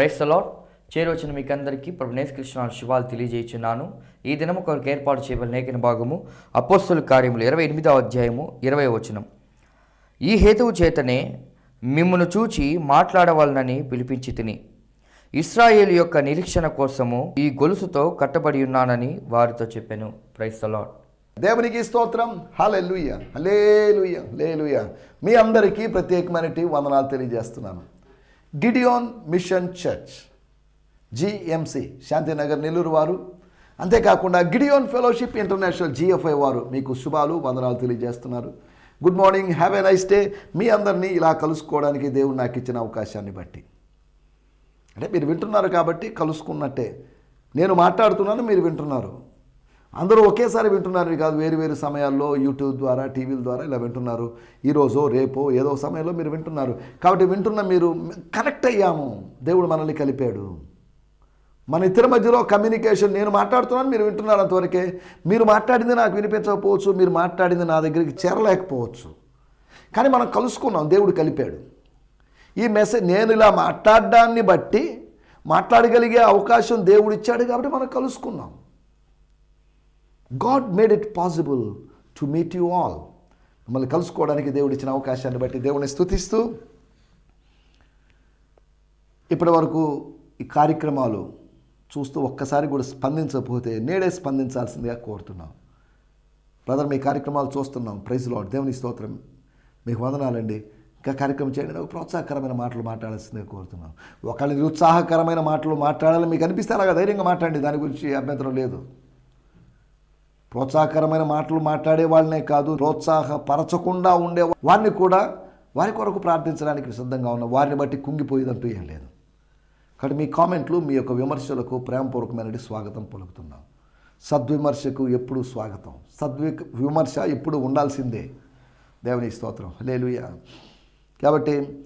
Price allot చేరొచ్చిన మీకు అందరికీ ప్రభునేశ్ కృష్ణ శుభాలు తెలియజేయుచున్నాను. ఈ దినము కొరకు ఏర్పాటు చేయబడిన లేఖన భాగము అపోస్తుల కార్యములు ఇరవై ఎనిమిదవ అధ్యాయము ఇరవై వచనం. ఈ హేతువు చేతనే మిమ్మను చూచి మాట్లాడవాలనని పిలిపించి తిని ఇస్రాయేల్ యొక్క నిరీక్షణ కోసము ఈ గొలుసుతో కట్టబడి ఉన్నానని వారితో చెప్పాను. ప్రైస్ అలాట్ దేవునికి స్తోత్రం. లూయ లే లూయ మీ అందరికీ ప్రత్యేకమైనటి వందనాలు తెలియజేస్తున్నాను. Gideon mission church GMC Shantinagar Nellore వారు. అంతేకాకుండా గిడియోన్ ఫెలోషిప్ ఇంటర్నేషనల్ జిఎఫ్ఐ వారు మీకు శుభాలు వందనాలు తెలియజేస్తున్నారు. Good morning have a nice day. మీ అందరినీ ఇలా కలుసుకోవడానికి దేవుడు నాకు ఇచ్చిన అవకాశాన్ని బట్టి. అంటే మీరు వింటున్నారు కాబట్టి కలుసుకున్నట్టే. నేను మాట్లాడుతున్నాను మీరు వింటున్నారు. అందరూ ఒకేసారి వింటున్నారు కాదు వేరు వేరు సమయాల్లో యూట్యూబ్ ద్వారా టీవీల ద్వారా ఇలా వింటున్నారు. ఈరోజో రేపో ఏదో సమయంలో మీరు వింటున్నారు. కాబట్టి వింటున్న మీరు కనెక్ట్ అయ్యాము. దేవుడు మనల్ని కలిపాడు. మన ఇద్దరి మధ్యలో కమ్యూనికేషన్ నేను మాట్లాడుతున్నాను మీరు వింటున్నారు అంతవరకే. మీరు మాట్లాడింది నాకు వినిపించకపోవచ్చు మీరు మాట్లాడింది నా దగ్గరికి చేరలేకపోవచ్చు. కానీ మనం కలుసుకున్నాం దేవుడు కలిపాడు. ఈ మెసేజ్ నేను ఇలా మాట్లాడడాన్ని బట్టి మాట్లాడగలిగే అవకాశం దేవుడు ఇచ్చాడు కాబట్టి మనం కలుసుకున్నాం. God made it possible to meet you all మిమ్మల్ని కలుసుకోవడానికి దేవుడు ఇచ్చిన అవకాశాన్ని బట్టి దేవుని స్థుతిస్తూ ఇప్పటి వరకు ఈ కార్యక్రమాలు చూస్తూ ఒక్కసారి కూడా స్పందించకపోతే నేడే స్పందించాల్సిందిగా కోరుతున్నాం. బ్రదర్ మీ కార్యక్రమాలు చూస్తున్నాం. ప్రైజ్ లాడ్ దేవుని స్తోత్రం. మీకు వందనాలండి. ఇంకా కార్యక్రమం చేయండి. నాకు ప్రోత్సాహకరమైన మాటలు మాట్లాడాల్సిందిగా కోరుతున్నాం. ఒకళ్ళ నిరుత్సాహకరమైన మాటలు మాట్లాడాలని మీకు అనిపిస్తే అలాగా ధైర్యంగా మాట్లాడండి. దాని గురించి అభ్యంతరం లేదు. ప్రోత్సాహకరమైన మాటలు మాట్లాడే వాళ్ళనే కాదు ప్రోత్సాహపరచకుండా ఉండే వారిని కూడా వారి కొరకు ప్రార్థించడానికి సిద్ధంగా ఉన్న వారిని బట్టి కుంగిపోయేదంటూ ఏం లేదు. కాబట్టి మీ కామెంట్లు మీ యొక్క విమర్శలకు ప్రేమపూర్వకమైన స్వాగతం పలుకుతున్నాం. సద్విమర్శకు ఎప్పుడు స్వాగతం. సద్వి విమర్శ ఎప్పుడు ఉండాల్సిందే. దేవుని స్తోత్రం. లేలుయ కాబట్టి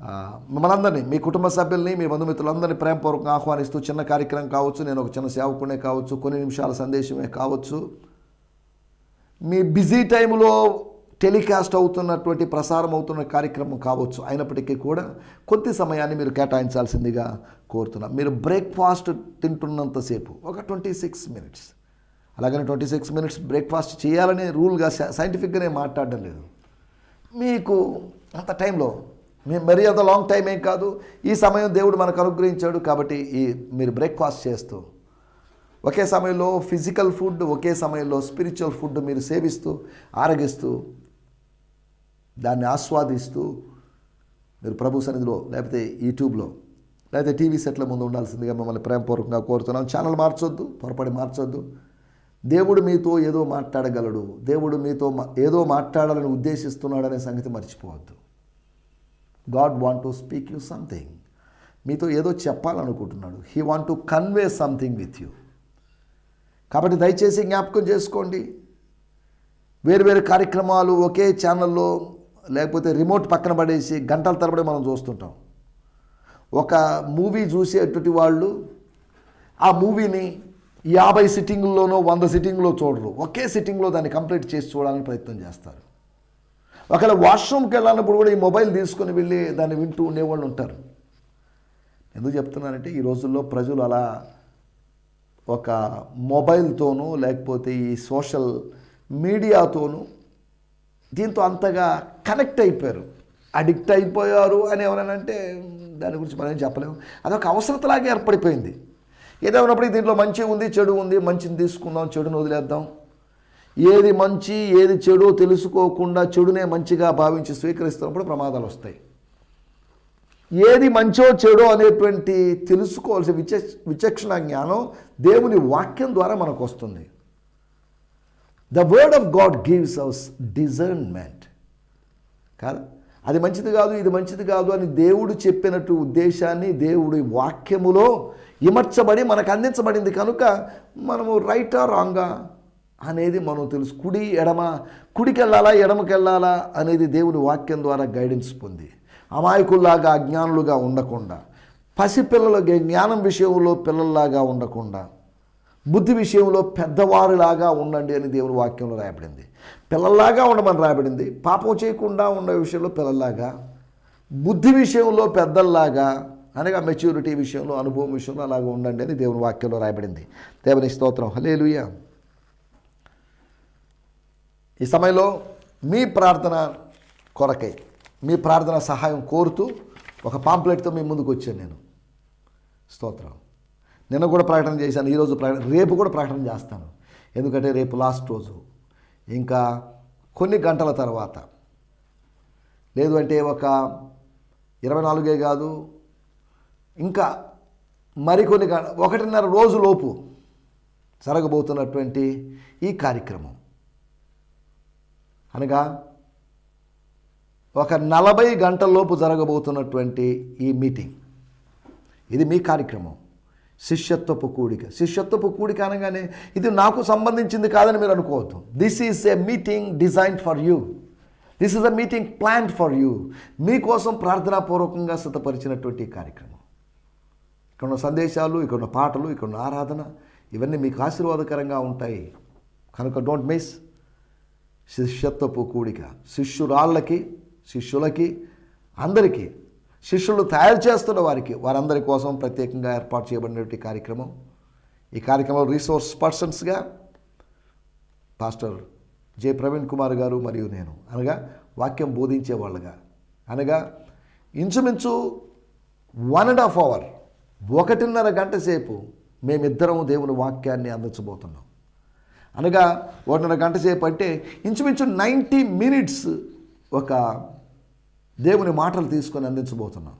మనందరినీ మీ కుటుంబ సభ్యుల్ని మీ బంధుమిత్రులందరినీ ప్రేమపూర్వకంగా ఆహ్వానిస్తూ చిన్న కార్యక్రమం కావచ్చు నేను ఒక చిన్న సేవకునే కావచ్చు కొన్ని నిమిషాల సందేశమే కావచ్చు. మీ బిజీ టైంలో టెలికాస్ట్ అవుతున్నటువంటి ప్రసారం అవుతున్న కార్యక్రమం కావచ్చు. అయినప్పటికీ కూడా కొద్ది సమయాన్ని మీరు కేటాయించాల్సిందిగా కోరుతున్నా. మీరు బ్రేక్ఫాస్ట్ తింటున్నంతసేపు ఒక ట్వంటీ సిక్స్ మినిట్స్. అలాగని ట్వంటీ సిక్స్ మినిట్స్ బ్రేక్ఫాస్ట్ చేయాలనే రూల్గా సైంటిఫిక్గానే మాట్లాడడం లేదు. మీకు అంత టైంలో మీ మరీ అంత లాంగ్ టైం ఏం కాదు. ఈ సమయం దేవుడు మనకు అనుగ్రహించాడు కాబట్టి ఈ మీరు బ్రేక్ఫాస్ట్ చేస్తూ ఒకే సమయంలో ఫిజికల్ ఫుడ్ ఒకే సమయంలో స్పిరిచువల్ ఫుడ్ మీరు సేవిస్తూ ఆరగిస్తూ దాన్ని ఆస్వాదిస్తూ మీరు ప్రభు సన్నిధిలో లేకపోతే యూట్యూబ్లో లేకపోతే టీవీ సెట్ల ముందు ఉండాల్సిందిగా మిమ్మల్ని ప్రేమపూర్వకంగా కోరుతున్నాం. ఛానల్ మార్చొద్దు పొరపడి మార్చొద్దు. దేవుడు మీతో ఏదో మాట్లాడగలడు. దేవుడు మీతో మా- ఏదో మాట్లాడాలని ఉద్దేశిస్తున్నాడనే సంగతి మర్చిపోవద్దు. God want to speak you something మీతో ఏదో చెప్పాలనుకుంటున్నాడు. He want to convey something with you కాబట్టి దయచేసి జ్ఞాపకం చేసుకోండి. వేరువేరు కార్యక్రమాలు ఒకే ఛానల్లో లేకపోతే రిమోట్ పక్కన పడేసి గంటల తరబడి మనం చూస్తుంటాం. ఒక మూవీ చూసేటువంటి వాళ్ళు ఆ మూవీని యాభై సిట్టింగుల్లోనో వంద సిట్టింగ్లో చూడరు. ఒకే సిట్టింగ్లో దాన్ని కంప్లీట్ చేసి చూడాలని ప్రయత్నం చేస్తారు. ఒకవేళ వాష్రూమ్కి వెళ్ళాలన్నప్పుడు కూడా ఈ మొబైల్ తీసుకొని వెళ్ళి దాన్ని వింటూ ఉండేవాళ్ళు ఉంటారు. ఎందుకు చెప్తున్నానంటే ఈ రోజుల్లో ప్రజలు అలా ఒక మొబైల్తోనూ లేకపోతే ఈ సోషల్ మీడియాతోనూ దీంతో అంతగా కనెక్ట్ అయిపోయారు. అడిక్ట్ అయిపోయారు అని ఎవరైనా అంటే దాని గురించి మనం చెప్పలేము. అదొక అవసరతలాగే ఏర్పడిపోయింది. ఏదేమైనప్పటికీ దీంట్లో మంచి ఉంది చెడు ఉంది మంచిని తీసుకుందాం చెడుని వదిలేద్దాం. ఏది మంచి ఏది చెడు తెలుసుకోకుండా చెడునే మంచిగా భావించి స్వీకరిస్తున్నప్పుడు ప్రమాదాలు వస్తాయి. ఏది మంచో చెడో అనేటువంటి తెలుసుకోవాల్సిన విచ విచక్షణ జ్ఞానం దేవుని వాక్యం ద్వారా మనకు వస్తుంది. The word of God gives us discernment కాదు అది మంచిది కాదు ఇది మంచిది కాదు అని దేవుడు చెప్పినట్టు ఉద్దేశాన్ని దేవుడి వాక్యములో ఇమర్చబడి మనకు అందించబడింది కనుక మనము రైటా రాంగా అనేది మనం తెలుసు. కుడి ఎడమ కుడికి వెళ్ళాలా ఎడమకి వెళ్ళాలా అనేది దేవుని వాక్యం ద్వారా గైడెన్స్ పొంది. అమాయకుల్లాగా అజ్ఞానులుగా ఉండకుండా పసిపిల్లల జ్ఞానం విషయంలో పిల్లల్లాగా ఉండకుండా బుద్ధి విషయంలో పెద్దవారిలాగా ఉండండి అని దేవుని వాక్యంలో రాయబడింది. పిల్లల్లాగా ఉండమని రాయబడింది. పాపం చేయకుండా ఉండే విషయంలో పిల్లల్లాగా బుద్ధి విషయంలో పెద్దల్లాగా అనగా మెచ్యూరిటీ విషయంలో అనుభవం విషయంలో అలాగా ఉండండి అని దేవుని వాక్యంలో రాయబడింది. దేవుని స్తోత్రం. హలేలుయ ఈ సమయంలో మీ ప్రార్థన కొరకై మీ ప్రార్థన సహాయం కోరుతూ ఒక పాంప్లెట్తో మీ ముందుకు వచ్చాను నేను. స్తోత్రం. నిన్న కూడా ప్రకటన చేశాను ఈరోజు ప్రకటన రేపు కూడా ప్రకటన చేస్తాను. ఎందుకంటే రేపు లాస్ట్ రోజు. ఇంకా కొన్ని గంటల తర్వాత. లేదు అంటే ఒక ఇరవై నాలుగే కాదు ఇంకా మరికొన్ని గంట ఒకటిన్నర రోజులోపు జరగబోతున్నటువంటి ఈ కార్యక్రమం. అనగా ఒక నలభై గంటల్లోపు జరగబోతున్నటువంటి ఈ మీటింగ్. ఇది మీ కార్యక్రమం. శిష్యత్వపు కూడిక. శిష్యత్వపు కూడిక అనగానే ఇది నాకు సంబంధించింది కాదని మీరు అనుకోవద్దు. This is a meeting design for you this is a meeting plan for you మీకోసం ప్రార్థనాపూర్వకంగా సిద్ధపరిచినటువంటి కార్యక్రమం. ఇక్కడ ఉన్న సందేశాలు ఇక్కడ ఉన్న పాటలు ఇక్కడ ఉన్న ఆరాధన ఇవన్నీ మీకు ఆశీర్వాదకరంగా ఉంటాయి. కనుక డోంట్ మిస్ శిష్యత్వపు కూడిక శిష్యురాళ్ళకి శిష్యులకి అందరికీ. శిష్యులు తయారు చేస్తున్న వారికి వారందరి కోసం ప్రత్యేకంగా ఏర్పాటు చేయబడినటువంటి కార్యక్రమం. ఈ కార్యక్రమంలో రీసోర్స్ పర్సన్స్గా పాస్టర్ జె. ప్రవీణ్ కుమార్ గారు మరియు నేను అనగా వాక్యం బోధించే వాళ్ళగా అనగా ఇంచుమించు వన్ అండ్ హాఫ్ అవర్ ఒకటిన్నర గంట సేపు మేమిద్దరం దేవుని వాక్యాన్ని అందించబోతున్నాం. అనగా ఒకటిన్నర గంట సేపు అంటే ఇంచుమించు నైంటీ మినిట్స్ ఒక దేవుని మాటలు తీసుకొని అందించబోతున్నాను.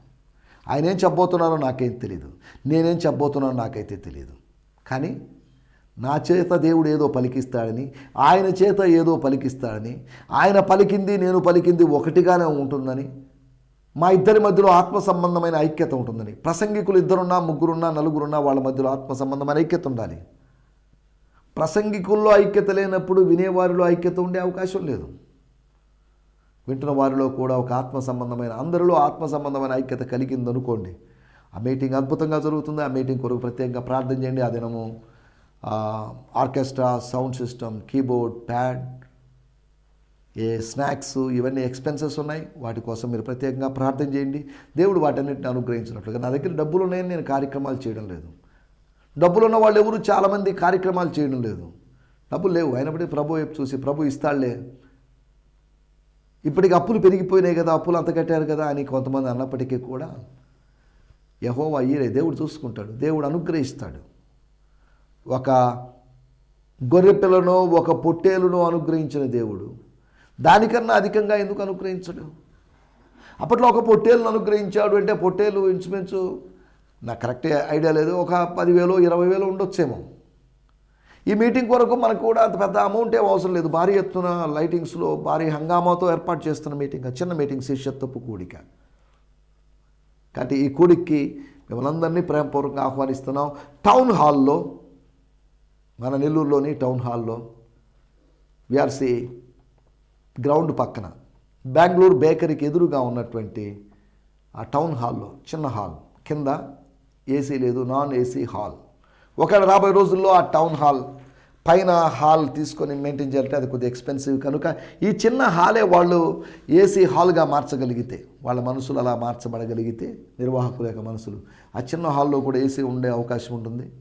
ఆయన ఏం చెప్పబోతున్నారో నాకేం తెలియదు నేనేం చెప్పబోతున్నానో నాకైతే తెలియదు కానీ నా చేత దేవుడు ఏదో పలికిస్తాడని ఆయన చేత ఏదో పలికిస్తాడని ఆయన పలికింది నేను పలికింది ఒకటిగానే ఉంటుందని మా ఇద్దరి మధ్యలో ఆత్మ సంబంధమైన ఐక్యత ఉంటుందని ప్రసంగికులు ఇద్దరున్నా ముగ్గురున్నా నలుగురున్నా వాళ్ళ మధ్యలో ఆత్మ సంబంధమైన ఐక్యత ఉండాలి. ప్రసంగికుల్లో ఐక్యత లేనప్పుడు వినేవారిలో ఐక్యత ఉండే అవకాశం లేదు. వింటున్న వారిలో కూడా ఒక ఆత్మ సంబంధమైన అందరిలో ఆత్మ సంబంధమైన ఐక్యత కలిగింది అనుకోండి ఆ మీటింగ్ అద్భుతంగా జరుగుతుంది. ఆ మీటింగ్ కొరకు ప్రత్యేకంగా ప్రార్థన చేయండి. ఆ దినము orchestra sound system keyboard pad ఏ స్నాక్స్ ఇవన్నీ ఎక్స్పెన్సెస్ ఉన్నాయి. వాటి కోసం మీరు ప్రత్యేకంగా ప్రార్థన చేయండి. దేవుడు వాటన్నిటిని అనుగ్రహించినట్లుగా నా దగ్గర డబ్బులు ఉన్నాయని నేను కార్యక్రమాలు చేయడం లేదు. డబ్బులు ఉన్న వాళ్ళు ఎవరు చాలామంది కార్యక్రమాలు చేయడం లేదు. డబ్బులు లేవు. అయినప్పటికీ ప్రభు వైపు చూసి ప్రభు ఇస్తాడులే. ఇప్పటికి అప్పులు పెరిగిపోయినాయి కదా అప్పులు అంత కట్టారు కదా అని కొంతమంది అన్నప్పటికీ కూడా యహోవా ఈరే దేవుడు చూసుకుంటాడు. దేవుడు అనుగ్రహిస్తాడు. ఒక గొర్రెపిల్లను ఒక పొట్టేలును అనుగ్రహించిన దేవుడు. దానికన్నా అధికంగా ఎందుకు అనుగ్రహించడు? అప్పట్లో ఒక పొట్టేలును అనుగ్రహించాడు అంటే పొట్టేలు ఇంచుమించు నాకు కరెక్ట్ ఐడియా లేదు. ఒక పదివేలు ఇరవై వేలు ఉండొచ్చేమో. ఈ మీటింగ్ వరకు మనకు కూడా అంత పెద్ద అమౌంట్ ఏం అవసరం లేదు. భారీ ఎత్తున లైటింగ్స్లో భారీ హంగామాతో ఏర్పాటు చేస్తున్న మీటింగ్ చిన్న మీటింగ్ శిష్యత్వపు కూడిక. కాబట్టి ఈ కూడికి మిమ్మల్ని అందరినీ ప్రేమపూర్వకంగా ఆహ్వానిస్తున్నాం. టౌన్ హాల్లో మన నెల్లూరులోని టౌన్ హాల్లో విఆర్సి గ్రౌండ్ పక్కన బెంగళూరు బేకరీకి ఎదురుగా ఉన్నటువంటి ఆ టౌన్ హాల్లో చిన్న హాల్ కింద ఏసీ లేదు నాన్ ఏసీ హాల్. ఒకవేళ రాబోయే రోజుల్లో ఆ టౌన్ హాల్ పైన హాల్ తీసుకొని మెయింటైన్ చేయాలంటే అది కొద్దిగా ఎక్స్పెన్సివ్. కనుక ఈ చిన్న హాలే వాళ్ళు ఏసీ హాల్గా మార్చగలిగితే వాళ్ళ మనసులు అలా మార్చబడగలిగితే నిర్వాహకుల యొక్క మనసులు. ఆ చిన్న హాల్లో కూడా ఏసీ ఉండే అవకాశం ఉంటుంది.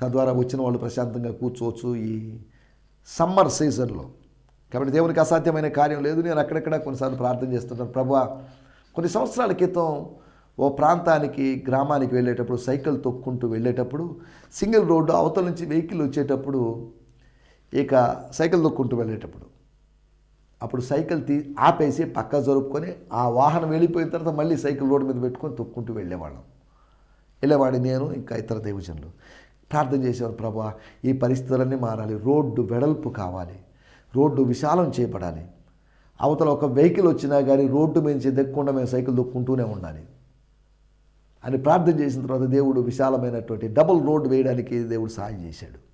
తద్వారా వచ్చిన వాళ్ళు ప్రశాంతంగా కూర్చోవచ్చు ఈ సమ్మర్ సీజన్లో. కాబట్టి దేవునికి అసాధ్యమైన కార్యం లేదు. నేను అక్కడక్కడ కొన్నిసార్లు ప్రార్థన చేస్తుంటాను. ప్రభా కొన్ని సంవత్సరాల క్రితం ఓ ప్రాంతానికి గ్రామానికి వెళ్ళేటప్పుడు సైకిల్ తొక్కుంటూ వెళ్ళేటప్పుడు సింగిల్ రోడ్డు అవతల నుంచి వెహికల్ వచ్చేటప్పుడు ఇక సైకిల్ తొక్కుంటూ వెళ్ళేటప్పుడు. అప్పుడు సైకిల్ తీ ఆపేసి పక్క జరుపుకొని ఆ వాహనం వెళ్ళిపోయిన తర్వాత మళ్ళీ సైకిల్ రోడ్డు మీద పెట్టుకొని తొక్కుంటూ వెళ్ళేవాళ్ళం. వెళ్ళేవాడి నేను ఇంకా ఇతర దేవజనులు. ప్రార్థన చేసేవారు ప్రభా ఈ పరిస్థితులన్నీ మారాలి. రోడ్డు వెడల్పు కావాలి. రోడ్డు విశాలం చేయబడాలి అవతల ఒక వెహికల్ వచ్చినా కానీ రోడ్డు మీద దెక్కకుండా మేము సైకిల్ దొక్కుంటూనే ఉండాలి. అని ప్రార్థన చేసిన తర్వాత దేవుడు విశాలమైనటువంటి డబుల్ రోడ్ వేయడానికి దేవుడు సహాయం చేశాడు.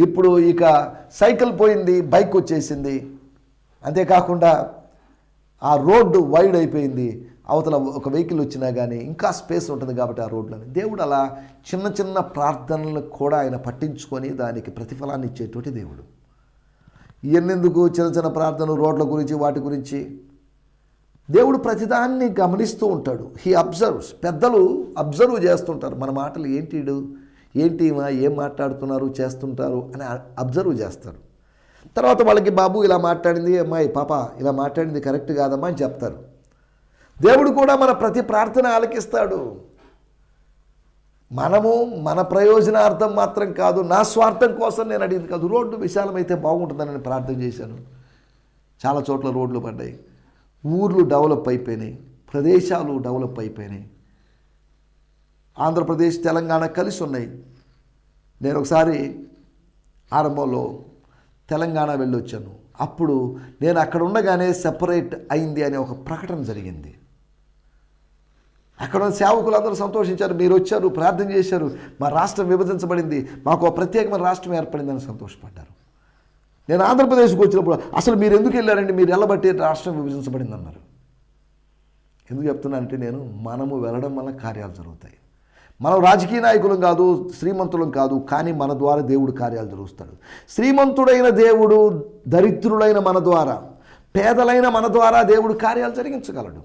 ఇప్పుడు ఇక సైకిల్ పోయింది బైక్ వచ్చేసింది. అంతేకాకుండా ఆ రోడ్డు వైడ్ అయిపోయింది. అవతల ఒక వెహికల్ వచ్చినా కానీ ఇంకా స్పేస్ ఉంటుంది కాబట్టి ఆ రోడ్లని. దేవుడు అలా చిన్న చిన్న ప్రార్థనలు కూడా ఆయన పట్టించుకొని దానికి ప్రతిఫలాన్ని ఇచ్చేటువంటి దేవుడు. ఎన్నెందుకు చిన్న చిన్న ప్రార్థనలు రోడ్ల గురించి వాటి గురించి? దేవుడు ప్రతిదాన్ని గమనిస్తూ ఉంటాడు. హీ అబ్జర్వ్స్ పెద్దలు అబ్జర్వ్ చేస్తుంటారు. మన మాటలు ఏంటిడు ఏంటి ఏం మాట్లాడుతున్నారు? చేస్తుంటారు అని అబ్జర్వ్ చేస్తారు. తర్వాత వాళ్ళకి బాబు ఇలా మాట్లాడింది అమ్మాయి పాప ఇలా మాట్లాడింది కరెక్ట్ కాదమ్మా అని చెప్తారు. దేవుడు కూడా మన ప్రతి ప్రార్థన ఆలకిస్తాడు. మనము మన ప్రయోజనార్థం మాత్రం కాదు నా స్వార్థం కోసం నేను అడిగింది కాదు. రోడ్డు విశాలమైతే బాగుంటుందని నేను ప్రార్థన చేశాను. చాలా చోట్ల రోడ్లు పడ్డాయి. ఊర్లు డెవలప్ అయిపోయినాయి ప్రదేశాలు డెవలప్ అయిపోయినాయి. ఆంధ్రప్రదేశ్ తెలంగాణ కలిసి ఉన్నాయి. నేను ఒకసారి ఆరంభంలో తెలంగాణ వెళ్ళొచ్చాను. అప్పుడు నేను అక్కడ ఉండగానే సెపరేట్ అయింది అనే ఒక ప్రకటన జరిగింది. అక్కడ సేవకులు సేవకులందరూ సంతోషించారు. మీరు వచ్చారు ప్రార్థన చేశారు. మా రాష్ట్రం విభజించబడింది. మాకు ఒక ప్రత్యేకమైన రాష్ట్రం ఏర్పడిందని సంతోషపడ్డారు. నేను ఆంధ్రప్రదేశ్కి వచ్చినప్పుడు అసలు మీరు ఎందుకు వెళ్ళారండి? మీరు వెళ్ళబట్టి రాష్ట్రం విభజించబడింది అన్నారు ఎందుకు చెప్తున్నానంటే నేను మనము వెళ్ళడం వల్ల కార్యాలు జరుగుతాయి. మనం రాజకీయ నాయకులం కాదు శ్రీమంతులం కాదు కానీ మన ద్వారా దేవుడు కార్యాలు జరుగుతాడు శ్రీమంతుడైన దేవుడు దరిద్రులైన మన ద్వారా పేదలైన మన ద్వారా దేవుడు కార్యాలు జరిగించగలడు.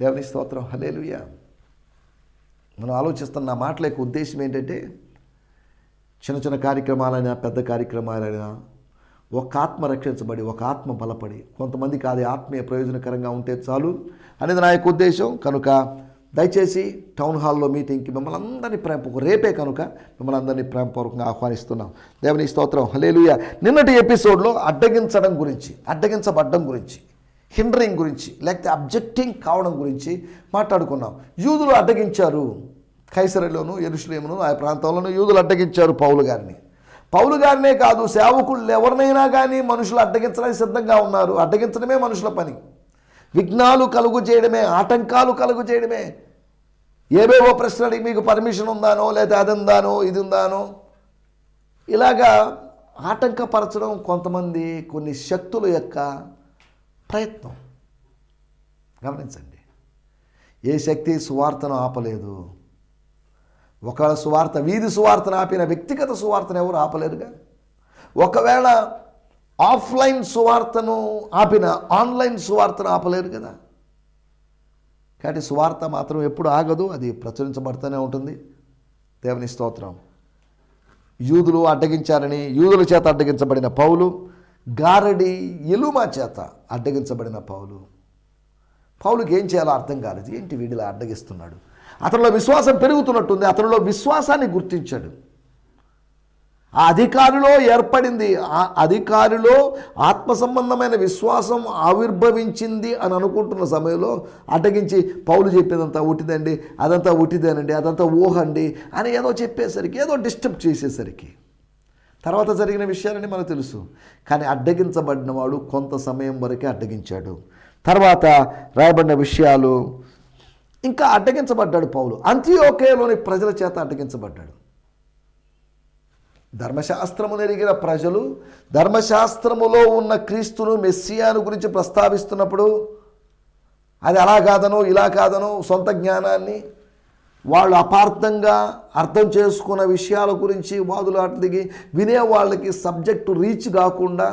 దేవుని స్తోత్రం. హలేలుయ్యా మనం ఆలోచిస్తున్న నా మాటల యొక్క ఉద్దేశం ఏంటంటే చిన్న చిన్న కార్యక్రమాలైనా పెద్ద కార్యక్రమాలైనా ఒక ఆత్మ రక్షించబడి ఒక ఆత్మ బలపడి కొంతమందికి అది ఆత్మీయ ప్రయోజనకరంగా ఉంటే చాలు అనేది నా యొక్క ఉద్దేశం. కనుక దయచేసి టౌన్ హాల్లో మీటింగ్కి మిమ్మల్ని అందరినీ ప్రేమ రేపే కనుక మిమ్మల్ని అందరినీ ప్రేమపూర్వకంగా ఆహ్వానిస్తున్నాం. దేవుని స్తోత్రం. హలేలుయ నిన్నటి ఎపిసోడ్లో అడ్డగించడం గురించి అడ్డగించబడ్డం గురించి హిండరింగ్ గురించి లేకపోతే అబ్జెక్టింగ్ కావడం గురించి మాట్లాడుకున్నాం. యూదులు అడ్డగించారు. కైసరలోను ఎరుషులేమును ఆ ప్రాంతంలోనూ యూదులు అడ్డగించారు పౌలు గారిని. పౌలు గారినే కాదు సేవకులు ఎవరినైనా కానీ మనుషులు అడ్డగించడానికి సిద్ధంగా ఉన్నారు. అడ్డగించడమే మనుషుల పని. విఘ్నాలు కలుగు చేయడమే ఆటంకాలు కలుగు చేయడమే. ఏవేవో ప్రశ్నడికి మీకు పర్మిషన్ ఉందానో లేదా అది ఉందానో ఇది ఉందానో ఇలాగా ఆటంకపరచడం కొంతమంది కొన్ని శక్తుల యొక్క ప్రయత్నం. గమనించండి. ఏ శక్తి సువార్తను ఆపలేదు. ఒకవేళ సువార్త వీధి సువార్తను ఆపిన వ్యక్తిగత సువార్తను ఎవరు ఆపలేరుగా? ఒకవేళ ఆఫ్లైన్ సువార్తను ఆపిన ఆన్లైన్ సువార్తను ఆపలేరు కదా? కాబట్టి సువార్త మాత్రం ఎప్పుడు ఆగదు అది ప్రచురించబడుతూనే ఉంటుంది. దేవుని స్తోత్రం. యూదులు అడ్డగించారని యూదుల చేత అడ్డగించబడిన పౌలు గారడి ఎలుమ చేత అడ్డగించబడిన పౌలు. పౌలుకి ఏం చేయాలో అర్థం కాలేదు. ఏంటి వీడిలా అడ్డగిస్తున్నాడు? అతనిలో విశ్వాసం పెరుగుతున్నట్టుంది అతనిలో విశ్వాసాన్ని గుర్తించాడు. ఆ అధికారిలో ఏర్పడింది ఆ అధికారిలో ఆత్మ సంబంధమైన విశ్వాసం ఆవిర్భవించింది అని అనుకుంటున్న సమయంలో అడ్డగించి పౌలు చెప్పేదంతా ఉట్టిదండి అదంతా ఉట్టిదేనండి అదంతా ఊహండి అని ఏదో చెప్పేసరికి ఏదో డిస్టర్బ్ చేసేసరికి. తర్వాత జరిగిన విషయాలని మనకు తెలుసు. కానీ అడ్డగించబడిన వాడు కొంత సమయం వరకే అడ్డగించాడు. తర్వాత రాయబడిన విషయాలు ఇంకా అడ్డగించబడ్డాడు పౌలు. అంత్యోకేలోని ప్రజల చేత అడ్డగించబడ్డాడు. ధర్మశాస్త్రము నెరిగిన ప్రజలు ధర్మశాస్త్రములో ఉన్న క్రీస్తును మెస్సియాను గురించి ప్రస్తావిస్తున్నప్పుడు అది అలా కాదనో ఇలా కాదనో సొంత జ్ఞానాన్ని వాళ్ళు అపార్థంగా అర్థం చేసుకున్న విషయాల గురించి వాదులాట దిగి వినే వాళ్ళకి సబ్జెక్టు రీచ్ కాకుండా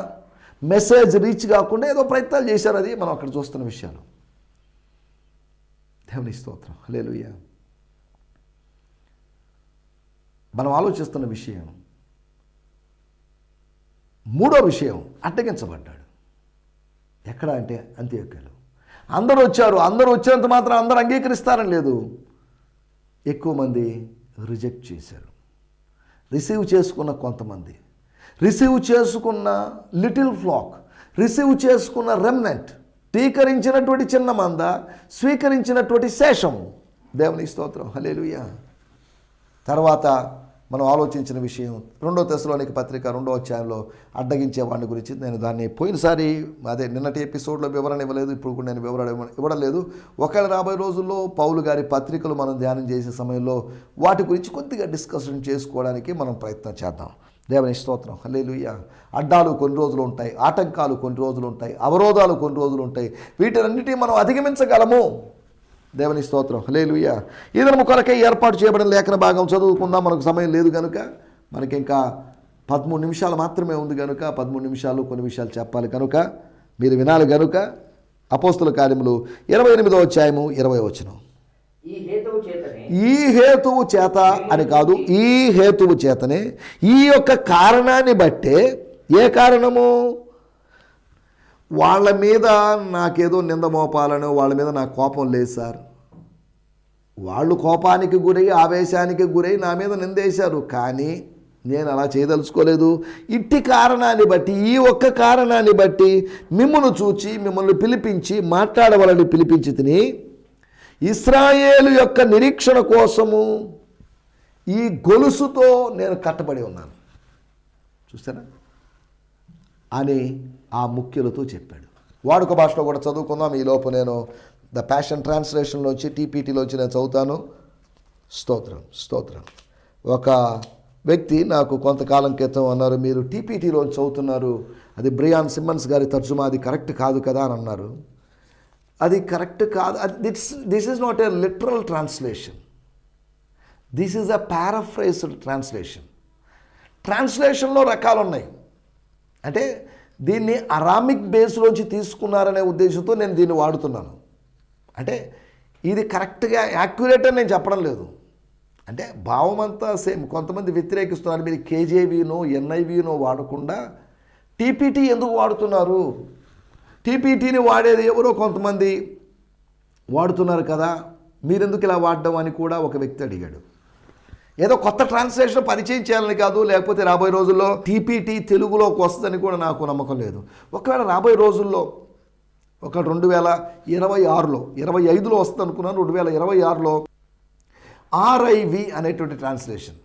మెసేజ్ రీచ్ కాకుండా ఏదో ప్రయత్నాలు చేశారు అది మనం అక్కడ చూస్తున్న విషయాలు. దేవుని స్తోత్రం. హల్లెలూయా. మనం ఆలోచిస్తున్న విషయం మూడో విషయం అడ్డగించబడ్డాడు. ఎక్కడ అంటే అంత్యోక్యలు. అందరూ వచ్చారు అందరూ వచ్చినంత మాత్రం అందరూ అంగీకరిస్తారని లేదు. ఎక్కువ మంది రిజెక్ట్ చేశారు. రిసీవ్ చేసుకున్న కొంతమంది రిసీవ్ చేసుకున్న లిటిల్ ఫ్లాక్ రిసీవ్ చేసుకున్న రెమ్నెంట్ స్వీకరించినటువంటి చిన్న మంద స్వీకరించినటువంటి శేషం. దేవుని స్తోత్రం. హలేలుయా తర్వాత మనం ఆలోచించిన విషయం రెండో దశలోనికి పత్రిక రెండో అధ్యాయంలో అడ్డగించే వాడిని గురించి నేను దాన్ని పోయినసారి అదే నిన్నటి ఎపిసోడ్లో వివరణ ఇవ్వలేదు ఇప్పుడు కూడా నేను వివరణ ఇవ్వ- ఇవ్వడం లేదు ఒకవేళ రాబోయే రోజుల్లో పౌలు గారి పత్రికలు మనం ధ్యానం చేసే సమయంలో వాటి గురించి కొద్దిగా డిస్కషన్ చేసుకోవడానికి మనం ప్రయత్నం చేద్దాం. దేవుని స్తోత్రం. హల్లేలుయ్య అడ్డాలు కొన్ని రోజులు ఉంటాయి ఆటంకాలు కొన్ని రోజులు ఉంటాయి అవరోధాలు కొన్ని రోజులు ఉంటాయి. వీటన్నిటిని మనం అధిగమించగలము. దేవుని స్తోత్రం. హలేలుయ్య ఈ దినము ఏర్పాటు చేయబడిన లేఖన భాగం చదువుకుందాం మనకు సమయం లేదు కనుక మనకి ఇంకా పదమూడు నిమిషాలు మాత్రమే ఉంది కనుక పదమూడు నిమిషాలు కొన్ని విషయాలు చెప్పాలి కనుక మీరు వినాలి కనుక అపోస్తుల కార్యములు ఇరవై ఎనిమిదో అధ్యాయము ఇరవై వచనం. ఈ హేతువు చేత అని కాదు ఈ హేతువు చేతనే ఈ యొక్క కారణాన్ని బట్టే ఏ కారణము? వాళ్ళ మీద నాకేదో నిందమోపాలని వాళ్ళ మీద నాకు కోపం లేదు సార్. వాళ్ళు కోపానికి గురై ఆవేశానికి గురై నా మీద నిందేశారు. కానీ నేను అలా చేయదలుచుకోలేదు. ఇట్టి కారణాన్ని బట్టి ఈ ఒక్క కారణాన్ని బట్టి మిమ్మల్ని చూచి మిమ్మల్ని పిలిపించి మాట్లాడవాలని పిలిపించి తిని ఇస్రాయేలు యొక్క నిరీక్షణ కోసము ఈ గొలుసుతో నేను కట్టబడి ఉన్నాను. చూస్తారా? అని ఆ ముఖ్యులతో చెప్పాడు. వాడుక భాషలో కూడా చదువుకుందాం. ఈ లోపు నేను ద ప్యాషన్ ట్రాన్స్లేషన్లోంచి టీపీటీలోంచి నేను చదువుతాను. స్తోత్రం స్తోత్రం. ఒక వ్యక్తి నాకు కొంతకాలం క్రితం అన్నారు మీరు టీపీటీలో చదువుతున్నారు. అది బ్రియాన్ సిమ్మన్స్ గారి తర్జుమా అది కరెక్ట్ కాదు కదా అని అన్నారు. అది కరెక్ట్ కాదు. That's this is not a literal translation this is a paraphrased translation ట్రాన్స్లేషన్లో రకాలు ఉన్నాయి అంటే దీన్ని అరామిక్ బేస్లోంచి తీసుకున్నారనే ఉద్దేశంతో నేను దీన్ని వాడుతున్నాను. అంటే ఇది కరెక్ట్గా యాక్యురేట్ అని నేను చెప్పడం లేదు. అంటే భావం అంతా సేమ్. కొంతమంది వ్యతిరేకిస్తున్నారు. మీరు కేజేవీనో ఎన్ఐవీనో వాడకుండా టీపీటీ ఎందుకు వాడుతున్నారు? టీపీటీని వాడేది ఎవరో కొంతమంది వాడుతున్నారు కదా మీరెందుకు ఇలా వాడడం అని కూడా ఒక వ్యక్తి అడిగాడు. ఏదో కొత్త ట్రాన్స్లేషన్ పరిచయం చేయాలని కాదు లేకపోతే రాబోయే రోజుల్లో టీపీటీ తెలుగులోకి వస్తుందని కూడా నాకు నమ్మకం లేదు. ఒకవేళ రాబోయే రోజుల్లో ఒక రెండు వేల ఇరవై ఆరులో ఇరవై ఐదులో వస్తుంది అనుకున్నాను రెండు వేల ఇరవై ఆరులో ఆర్ఐవి అనేటువంటి ట్రాన్స్లేషన్.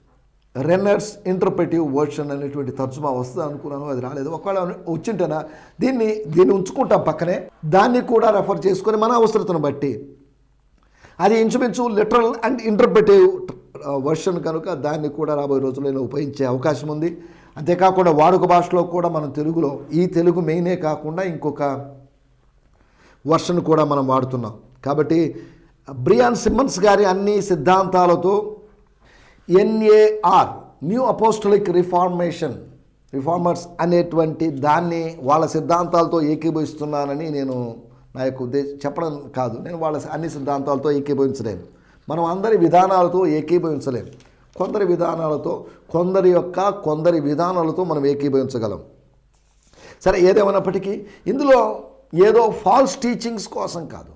రెన్నర్స్ ఇంటర్ప్రెటివ్ వర్షన్ అనేటువంటి తర్జుమా వస్తుంది అనుకున్నాను అది రాలేదు. ఒకవేళ వచ్చింటేనా దీన్ని దీన్ని ఉంచుకుంటాం పక్కనే. దాన్ని కూడా రెఫర్ చేసుకొని మన అవసరతను బట్టి. అది ఇంచుమించు లిటరల్ అండ్ ఇంటర్ప్రిటివ్ వర్షన్ కనుక దాన్ని కూడా రాబోయే రోజుల్లో నేను ఉపయోగించే అవకాశం ఉంది. అంతేకాకుండా వాడుక భాషలో కూడా మనం తెలుగులో ఈ తెలుగు మెయినే కాకుండా ఇంకొక వర్షన్ కూడా మనం వాడుతున్నాం. కాబట్టి బ్రియాన్ సిమ్మన్స్ గారి అన్ని సిద్ధాంతాలతో NAR new apostolic reformation reformers అనేటువంటి దాన్ని వాళ్ళ సిద్ధాంతాలతో ఏకీభవిస్తున్నానని నేను నా యొక్క ఉద్దేశం చెప్పడం కాదు. నేను వాళ్ళ అన్ని సిద్ధాంతాలతో ఏకీభవించలేను. మనం అందరి విధానాలతో ఏకీభవించలేము. కొందరి విధానాలతో కొందరి యొక్క కొందరి విధానాలతో మనం ఏకీభవించగలం. సరే ఏదేమైనప్పటికీ ఇందులో ఏదో ఫాల్స్ టీచింగ్స్ కోసం కాదు.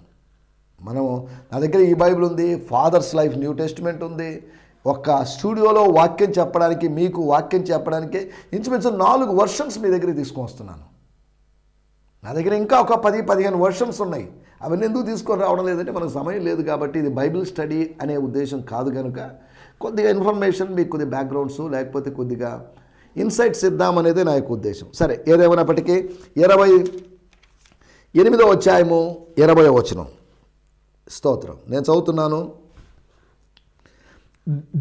మనం నా దగ్గర ఈ బైబిల్ ఉంది ఫాదర్స్ లైఫ్ న్యూ టెస్ట్మెంట్ ఉంది ఒక స్టూడియోలో వాక్యం చెప్పడానికి మీకు వాక్యం చెప్పడానికి ఇంచుమించు నాలుగు వర్షన్స్ మీ దగ్గర తీసుకొని వస్తున్నాను నా దగ్గర ఇంకా ఒక పది పదిహేను వర్షన్స్ ఉన్నాయి. అవన్నీ ఎందుకు తీసుకొని రావడం లేదంటే మనకు సమయం లేదు కాబట్టి ఇది బైబిల్ స్టడీ అనే ఉద్దేశం కాదు కనుక కొద్దిగా ఇన్ఫర్మేషన్ మీకు కొద్ది బ్యాక్గ్రౌండ్స్ లేకపోతే కొద్దిగా ఇన్సైట్స్ ఇద్దామనేదే నా యొక్క ఉద్దేశం. సరే ఏదేమైనప్పటికీ ఇరవై ఎనిమిదో అధ్యాయము ఇరవై వచనం. స్తోత్రం. నేను చదువుతున్నాను.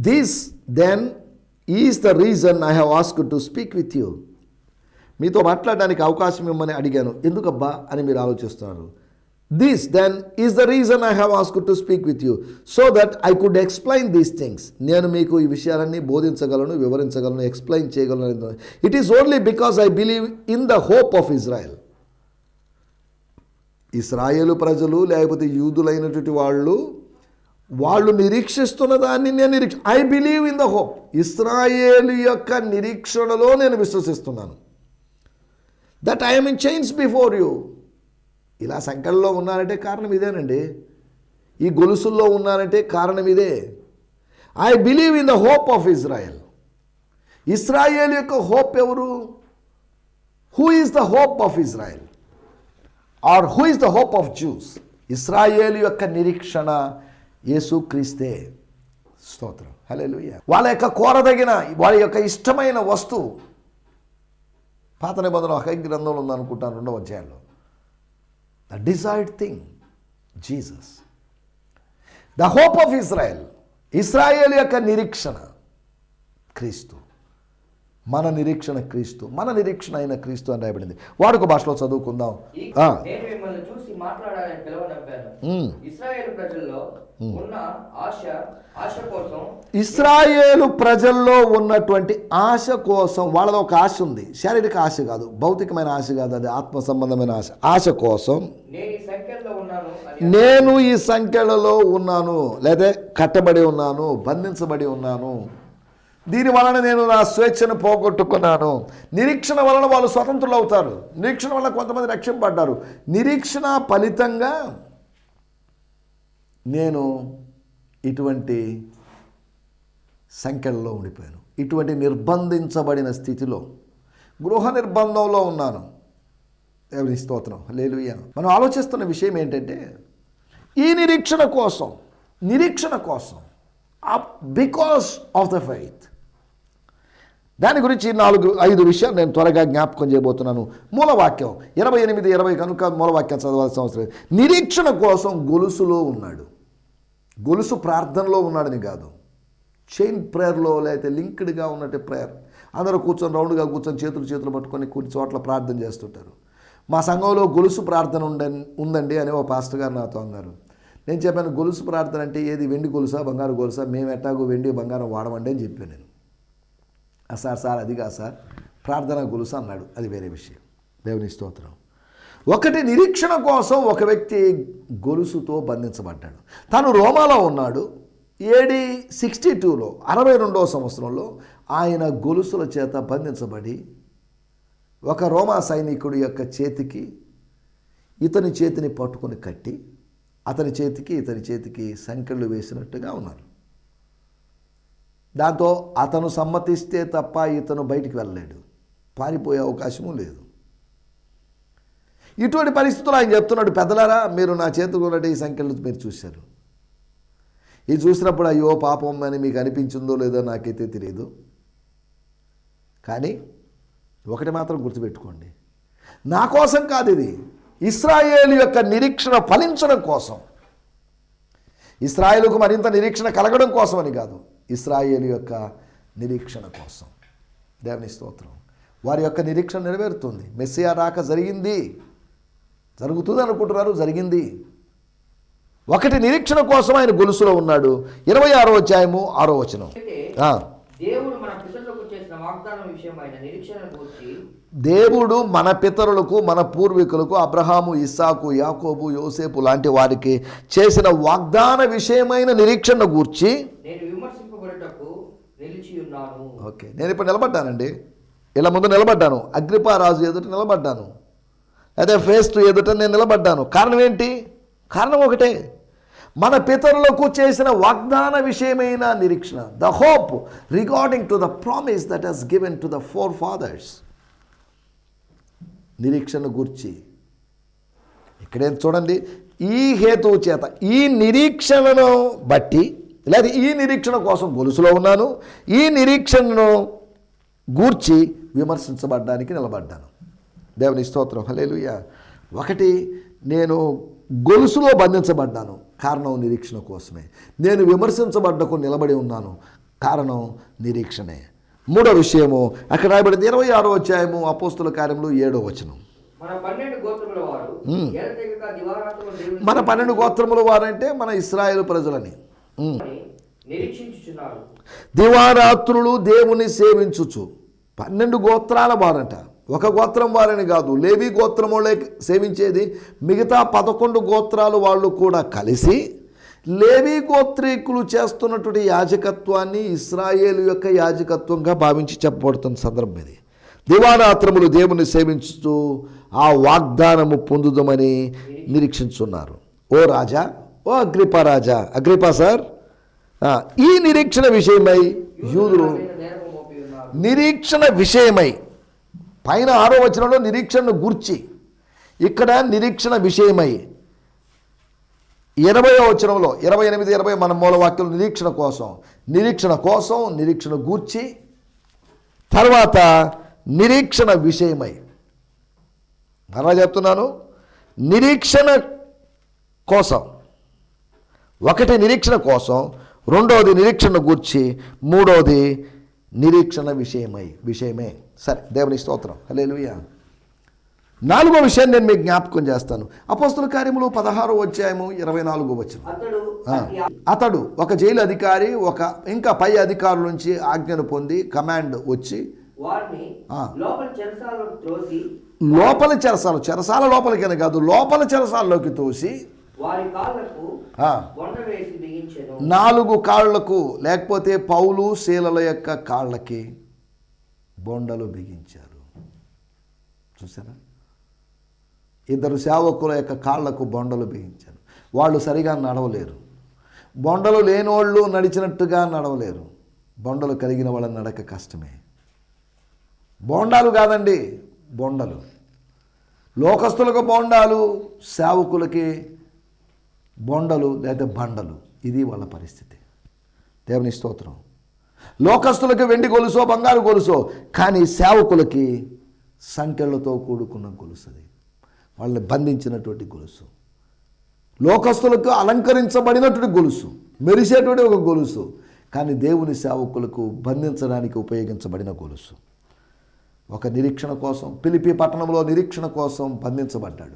This then is the reason I have ask to speak with you మీతో మాట్లాడడానికి అవకాశం ఇవ్వమని అడిగాను. ఎందుకబ్బా అని మీరు ఆలోచిస్తున్నారు? This then is the reason I have ask to speak with you so that I could explain these things నేను మీకు ఈ విషయాలన్నీ బోధించగలను వివరించగలను ఎక్స్ప్లెయిన్ చేయగలను it is only because I believe in the hope of Israel ఇస్రాయేలు ప్రజలు లేకపోతే యూదులైనటువంటి వాళ్ళు వాళ్ళు నిరీక్షిస్తున్న దాన్ని నేను నిరీక్ష I believe in the hope ఇస్రాయేలు యొక్క నిరీక్షణలో నేను విశ్వసిస్తున్నాను. That I'm in chains before you ఇలా సంఖ్యలో ఉన్నానంటే కారణం ఇదేనండి. ఈ గొలుసుల్లో ఉన్నానంటే కారణం ఇదే. I believe in the hope of Israel Israel యొక్క హోప్ ఎవరు? Who is the hope of Israel or who is the hope of Jews Israel యొక్క నిరీక్షణ యేసుక్రీస్తే స్తోత్రం. హలే వాళ్ళ యొక్క కోరదగిన వాళ్ళ యొక్క ఇష్టమైన వస్తువు. పాత నిబంధన ఒక గ్రంథంలో ఉందనుకుంటాను రెండవ అధ్యాయంలో. The desired thing Jesus the hope of Israel Israel యొక్క నిరీక్షణ క్రీస్తు. మన నిరీక్షణ క్రీస్తు మన నిరీక్షణ అయిన క్రీస్తు అని రాయబడింది. వాడుక భాషలో చదువుకుందాం. ఇస్రాయేల్ ప్రజల్లో ఉన్నటువంటి ఆశ కోసం వాళ్ళలో ఒక ఆశ ఉంది. శారీరక ఆశ కాదు భౌతికమైన ఆశ కాదు అది ఆత్మ సంబంధమైన ఆశ. ఆశ కోసం నేను ఈ సంఖ్యలలో ఉన్నాను లేదా కట్టబడి ఉన్నాను బంధించబడి ఉన్నాను. దీని వలన నేను నా స్వేచ్ఛను పోగొట్టుకున్నాను. నిరీక్షణ వలన వాళ్ళు స్వతంత్రులు అవుతారు. నిరీక్షణ వలన కొంతమంది రక్షింపడ్డారు నిరీక్షణ ఫలితంగా నేను ఇటువంటి సంఖ్యల్లో ఉండిపోయాను. ఇటువంటి నిర్బంధించబడిన స్థితిలో గృహ నిర్బంధంలో ఉన్నాను. ఎవరి స్తోత్రం. లేదు మనం ఆలోచిస్తున్న విషయం ఏంటంటే ఈ నిరీక్షణ కోసం నిరీక్షణ కోసం బికాస్ ఆఫ్ ద ఫెయిత్ దాని గురించి నాలుగు ఐదు విషయాలు నేను త్వరగా జ్ఞాపకం చేయబోతున్నాను. మూలవాక్యం ఇరవై ఎనిమిది ఇరవై కనుక మూలవాక్యం చదవాల్సిన అవసరం నిరీక్షణ కోసం గొలుసులో ఉన్నాడు. గొలుసు ప్రార్థనలో ఉన్నాడని కాదు. చైన్ ప్రేయర్లో లేకపోతే లింక్డ్గా ఉన్నట్టు ప్రేయర్ అందరూ కూర్చొని రౌండ్గా కూర్చొని చేతులు చేతులు పట్టుకొని కొన్ని చోట్ల ప్రార్థన చేస్తుంటారు. మా సంఘంలో గొలుసు ప్రార్థన ఉండ ఉందండి అని ఓ పాస్టర్ గారు నాతో అన్నారు. నేను చెప్పాను గొలుసు ప్రార్థన అంటే ఏది? వెండి గొలుసా? బంగారు గొలుసా? మేము ఎట్టాగో వెండి బంగారం వాడమండి అని చెప్పాను నేను. సార్ సార్ అది కాదు సార్. ప్రార్థన గొలుసు అన్నాడు. అది వేరే విషయం. దేవుని స్తోత్రం. ఒకటి నిరీక్షణ కోసం ఒక వ్యక్తి గొలుసుతో బంధించబడ్డాడు. తను రోమాలో ఉన్నాడు. ఏడి సిక్స్టీ టూలో అరవై రెండవ సంవత్సరంలో ఆయన గొలుసుల చేత బంధించబడి ఒక రోమా సైనికుడి యొక్క చేతికి ఇతని చేతిని పట్టుకొని కట్టి అతని చేతికి ఇతని చేతికి సంకెళ్ళు వేసినట్టుగా ఉన్నారు. దాంతో అతను సమ్మతిస్తే తప్ప ఇతను బయటికి వెళ్ళలేడు. పారిపోయే అవకాశము లేదు. ఇటువంటి పరిస్థితులు ఆయన చెప్తున్నాడు పెద్దలారా మీరు నా చేతికి ఉన్నట్టు ఈ సంఖ్యలు మీరు చూశారు. ఇది చూసినప్పుడు అయ్యో పాపం అని మీకు అనిపించిందో లేదో నాకైతే తెలియదు కానీ ఒకటి మాత్రం గుర్తుపెట్టుకోండి. నా కోసం కాదు ఇది. ఇస్రాయేల్ యొక్క నిరీక్షణ ఫలించడం కోసం. ఇస్రాయేల్కు మరింత నిరీక్షణ కలగడం కోసమని కాదు. ఇస్రాయేల్ యొక్క నిరీక్షణ కోసం. దేవుని స్తోత్రం. వారి యొక్క నిరీక్షణ నెరవేరుతుంది. మెస్సియా రాక జరిగింది. జరుగుతుంది అనుకుంటున్నారు జరిగింది. ఒకటి నిరీక్షణ కోసం ఆయన గొలుసులో ఉన్నాడు. ఇరవై ఆరో అధ్యాయము ఆరో వచనం. దేవుడు మన పితరులకు మన పూర్వీకులకు అబ్రహాము ఇస్సాకు యాకోబు యోసేపు లాంటి వారికి చేసిన వాగ్దాన విషయమైన నిరీక్షణ గూర్చి నిలిచి ఉన్నాను. ఓకే. నేను ఇప్పుడు నిలబడ్డానండి. ఇలా ముందు నిలబడ్డాను. అగ్రిపారాజు ఎదుట నిలబడ్డాను. అదే ఫేస్ టు ఎదుట నేను నిలబడ్డాను. కారణం ఏంటి? కారణం ఒకటే. మన పితరులకు చేసిన వాగ్దాన విషయమైన నిరీక్షణ. The hope regarding to the promise that has given to the four fathers నిరీక్షణ గుర్చి. ఇక్కడేం చూడండి. ఈ హేతువు చేత ఈ నిరీక్షణను బట్టి లేదా ఈ నిరీక్షణ కోసం గొలుసులో ఉన్నాను. ఈ నిరీక్షణను గూర్చి విమర్శించబడ్డానికి నిలబడ్డాను. దేవుని స్తోత్రం హలేలుయ ఒకటి నేను గొలుసులో బంధించబడ్డాను. కారణం నిరీక్షణ కోసమే. నేను విమర్శించబడ్డకు నిలబడి ఉన్నాను. కారణం నిరీక్షణే. మూడో విషయము అక్కడ రాయబడింది ఇరవై ఆరో అధ్యాయము అపోస్తుల కార్యములు ఏడో వచనం. మన పన్నెండు గోత్రముల వారంటే మన ఇస్రాయేల్ ప్రజలని. దివారాత్రులు దేవుని సేవించుచు. పన్నెండు గోత్రాల వారంట. ఒక గోత్రం వారని కాదు లేవి గోత్రములే సేవించేది. మిగతా పదకొండు గోత్రాలు వాళ్ళు కూడా కలిసి లేవి గోత్రీకులు చేస్తున్నటువంటి యాజకత్వాన్ని ఇస్రాయేలు యొక్క యాజకత్వంగా భావించి చెప్పబడుతున్న సందర్భం ఇది. దివారాత్రములు దేవుని సేవించుతూ ఆ వాగ్దానము పొందుదమని నిరీక్షించున్నారు. ఓ రాజా ఓ అగ్రిపా రాజా అగ్రిపా సార్. ఈ నిరీక్షణ విషయమై యూదులు నిరీక్షణ విషయమై పైన ఆరో వచనంలో నిరీక్షణను గూర్చి ఇక్కడ నిరీక్షణ విషయమై ఇరవయో వచనంలో ఇరవై ఎనిమిది ఇరవై మన మూలవాక్యం నిరీక్షణ కోసం నిరీక్షణ కోసం నిరీక్షణ గూర్చి తర్వాత నిరీక్షణ విషయమై. మరలా చెప్తున్నాను నిరీక్షణ కోసం. ఒకటి నిరీక్షణ కోసం రెండవది నిరీక్షణ గూర్చి మూడవది నిరీక్షణ విషయమై విషయమే. సరే దేవుని స్తోత్రం. హల్లెలూయా. నాలుగో విషయం నేను మీకు జ్ఞాపకం చేస్తాను. అపోస్తుల కార్యములు పదహారో అధ్యాయము ఇరవై నాలుగో వచ్చిన అతడు ఒక జైలు అధికారి ఒక ఇంకా పై అధికారుల నుంచి ఆజ్ఞను పొంది కమాండ్ వచ్చి లోపల చెరసాలు చెరసాల లోపలికైనా కాదు లోపల చెరసాల్లోకి తోసి వారి వేసి బిగించెను. నాలుగు కాళ్ళకు లేకపోతే పౌలు శీలల యొక్క కాళ్ళకి బొండలు బిగించారు. చూసారా ఇద్దరు సేవకుల యొక్క కాళ్ళకు బొండలు బిగించారు. వాళ్ళు సరిగా నడవలేరు. బొండలు లేనోళ్ళు నడిచినట్టుగా నడవలేరు. బొండలు కలిగిన వాళ్ళ నడక కష్టమే. బోండాలు కాదండి బొండలు. లోకస్తులకు బోండాలు సేవకులకి బొండలు లేదా బండలు. ఇది వాళ్ళ పరిస్థితి. దేవుని స్తోత్రం. లోకస్తులకి వెండి గొలుసో బంగారు గొలుసో కానీ సేవకులకి సంఖ్యలతో కూడుకున్న గొలుసు అది. వాళ్ళని బంధించినటువంటి గొలుసు. లోకస్తులకు అలంకరించబడినటువంటి గొలుసు. మెరిసేటువంటి ఒక గొలుసు. కానీ దేవుని సేవకులకు బంధించడానికి ఉపయోగించబడిన గొలుసు. ఒక నిరీక్షణ కోసం పిలిపి పట్టణంలో నిరీక్షణ కోసం బంధించబడ్డాడు.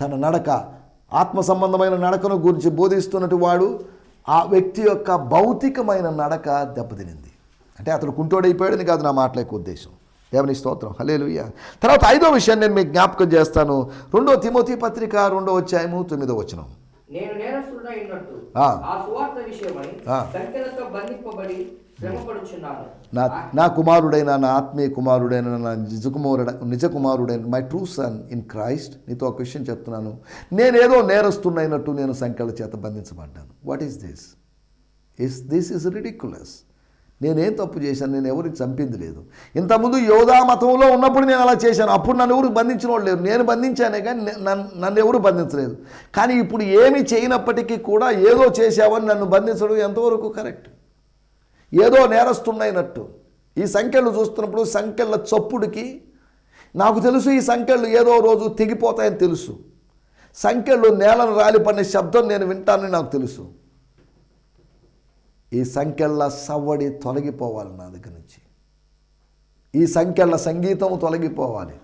తన నడక ఆత్మ సంబంధమైన నడకను గురించి బోధిస్తున్నట్టు వాడు ఆ వ్యక్తి యొక్క భౌతికమైన నడక దెబ్బతినింది. అంటే అతడు కుంటోడైపోయాడని కాదు నా మాటల యొక్క ఉద్దేశం. దేవుని స్తోత్రం. హలేలుయ్య తర్వాత ఐదో విషయాన్ని నేను మీకు జ్ఞాపకం చేస్తాను. రెండో తిమోతి పత్రిక రెండో అధ్యాయము తొమ్మిదో వచనం. నేను ఆ. సువార్త విషయమై బంధింపబడి నా నా కుమారుడైన నా ఆత్మీయ కుమారుడైన నా నిజ కుమారుడ నిజ కుమారుడైన my true son in Christ నీతో ఒక విషయం చెప్తున్నాను. నేనేదో నేరస్తున్నైనట్టు నేను సంఖ్యల చేత బంధించబడ్డాను. What is this is this is ridiculous నేనేం తప్పు చేశాను? నేను ఎవరికి చంపింది లేదు. ఇంతకుముందు యోధా మతంలో ఉన్నప్పుడు నేను అలా చేశాను. అప్పుడు నన్ను ఎవరు బంధించిన వాళ్ళు లేరు. నేను బంధించానే కానీ నన్ను ఎవరు బంధించలేదు. కానీ ఇప్పుడు ఏమి చేయనప్పటికీ కూడా ఏదో చేశావని నన్ను బంధించడం ఎంతవరకు కరెక్ట్? ఏదో నేరస్తున్నైనట్టు. ఈ సంఖ్యలు చూస్తున్నప్పుడు సంఖ్యల చప్పుడికి నాకు తెలుసు ఈ సంఖ్యలు ఏదో రోజు తెగిపోతాయని తెలుసు. సంఖ్యలు నేలను రాలిపడిన శబ్దం నేను వింటానని నాకు తెలుసు. ఈ సంఖ్యల సవ్వడి తొలగిపోవాలి నా దగ్గర నుంచి. ఈ సంఖ్యల సంగీతం తొలగిపోవాలి.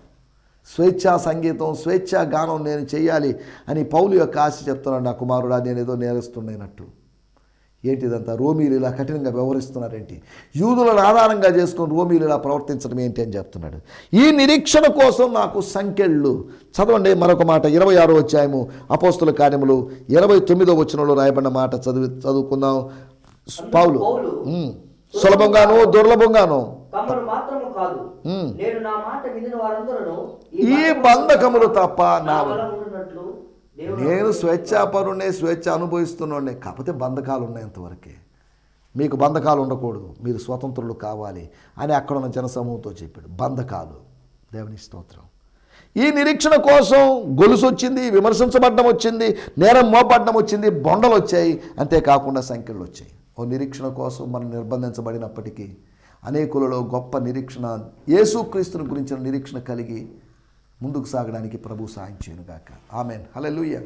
స్వేచ్ఛా సంగీతం స్వేచ్ఛా గానం నేను చేయాలి అని పౌలు యొక్క ఆశ చెప్తున్నాడు నా కుమారుడా నేను ఏదో ఏంటిదంతా? రోమీలు ఇలా కఠినంగా వ్యవహరిస్తున్నారేంటి? యూదులను ఆధారంగా చేసుకొని రోమీలు ఇలా ప్రవర్తించడం ఏంటి అని చెప్తున్నాడు. ఈ నిరీక్షణ కోసం నాకు సంఖ్యళ్ళు చదవండి మరొక మాట. ఇరవై ఆరో అధ్యాయము అపోస్తుల కార్యములు. ఇరవై తొమ్మిదో వచనంలో రాయబడిన మాట చదివి చదువుకుందాం. ఉమ్. సులభంగాను దుర్లభంగాను. ఈ బంధకములు తప్ప నా నేను స్వేచ్ఛాపరుణ్ణే స్వేచ్ఛ అనుభవిస్తున్నాడే కాకపోతే బంధకాలు ఉన్నాయంతవరకే మీకు బంధకాలు ఉండకూడదు. మీరు స్వతంత్రులు కావాలి అని అక్కడ ఉన్న జనసమూహంతో చెప్పాడు. బంధకాలు. దేవుని స్తోత్రం. ఈ నిరీక్షణ కోసం గొలుసు వచ్చింది విమర్శించబడ్డం వచ్చింది నేరం మోపడ్డం వచ్చింది బొండలు వచ్చాయి అంతేకాకుండా సంఖ్యలు వచ్చాయి ఓ నిరీక్షణ కోసం మనం నిర్బంధించబడినప్పటికీ అనేకులలో గొప్ప నిరీక్షణ యేసుక్రీస్తుని గురించిన నిరీక్షణ కలిగి ముందుకు సాగడానికి ప్రభు సాయం చేయనుగాక. ఆమెన్. Hello hallelujah.